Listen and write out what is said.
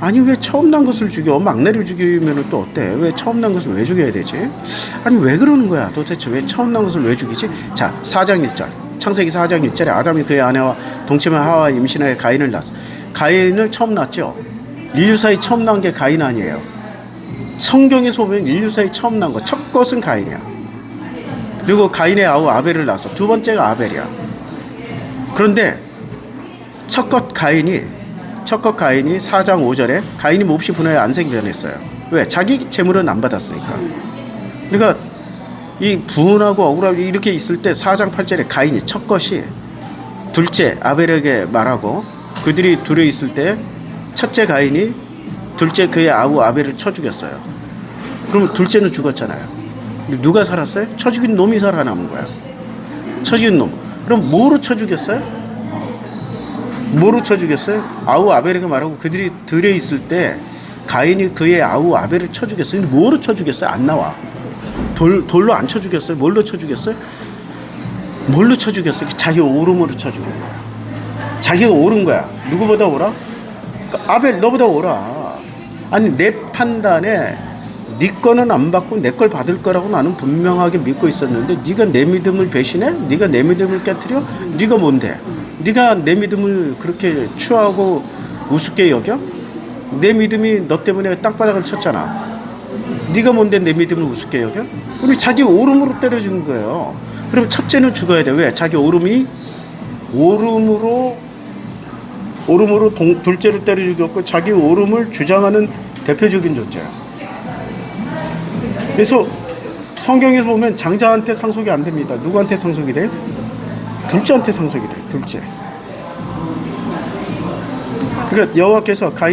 아니 왜 처음 난 것을 죽여? 막내를 죽이면 또 어때? 왜 처음 난 것을 왜 죽여야 되지? 아니 왜 그러는 거야? 도대체 왜 처음 난 것을 왜 죽이지? 자 4장 1절. 창세기 4장 1절에 아담이 그의 아내와 동침한 하와 임신하여 가인을 낳았어. 가인을 처음 낳았죠? 인류사에 처음 난게 가인 아니에요. 성경에서 보면 인류사에 처음 난거첫 것은 가인이야. 그리고 가인의 아우 아벨을 낳았어. 두 번째가 아벨이야. 그런데 첫 것 가인이 첫것 가인이 4장 5절에 가인이 몹시 분하여 안색이 변했어요. 왜? 자기 재물은 안 받았으니까. 그러니까 이 분하고 억울하고 이렇게 있을 때 4장 8절에 가인이 첫 것이 둘째 아벨에게 말하고 그들이 둘에 있을 때 첫째 가인이 둘째 그의 아우 아벨을 쳐 죽였어요. 그럼 둘째는 죽었잖아요. 누가 살았어요? 쳐 죽인 놈이 살아남은 거야. 쳐 죽인 놈. 그럼 뭐로 쳐 죽였어요? 뭐로 쳐 죽였어요? 아우 아벨에게 말하고 그들이 들에 있을 때 가인이 그의 아우 아벨을 쳐 죽였어요. 근데 뭐로 쳐 죽였어요? 안 나와. 돌 돌로 안 쳐 죽였어요. 뭘로 쳐 죽였어요? 뭘로 쳐 죽였어요? 자기 오름으로 쳐 죽인 거야. 자기가 옳은 거야. 누구보다 옳아? 그러니까 아벨 너보다 옳아. 아니 내 판단에 네 거는 안 받고 내 걸 받을 거라고 나는 분명하게 믿고 있었는데 네가 내 믿음을 배신해? 네가 내 믿음을 깨뜨려? 네가 뭔데? 네가 내 믿음을 그렇게 추하고 우습게 여겨? 내 믿음이 너 때문에 땅바닥을 쳤잖아. 네가 뭔데 내 믿음을 우습게 여겨? 우리 자기 오름으로 때려준 거예요. 그럼 첫째는 죽어야 돼. 왜? 자기 오름이 오름으로 오름으로 동, 둘째로 때려 죽였고 자기 오름을 주장하는 대표적인 존재야. 그래서 성경에서 보면 장자한테 상속이 안 됩니다. 누구한테 상속이 돼요? 둘째한테 상속이 돼요. 둘째. 그러니까 여호와께서 가인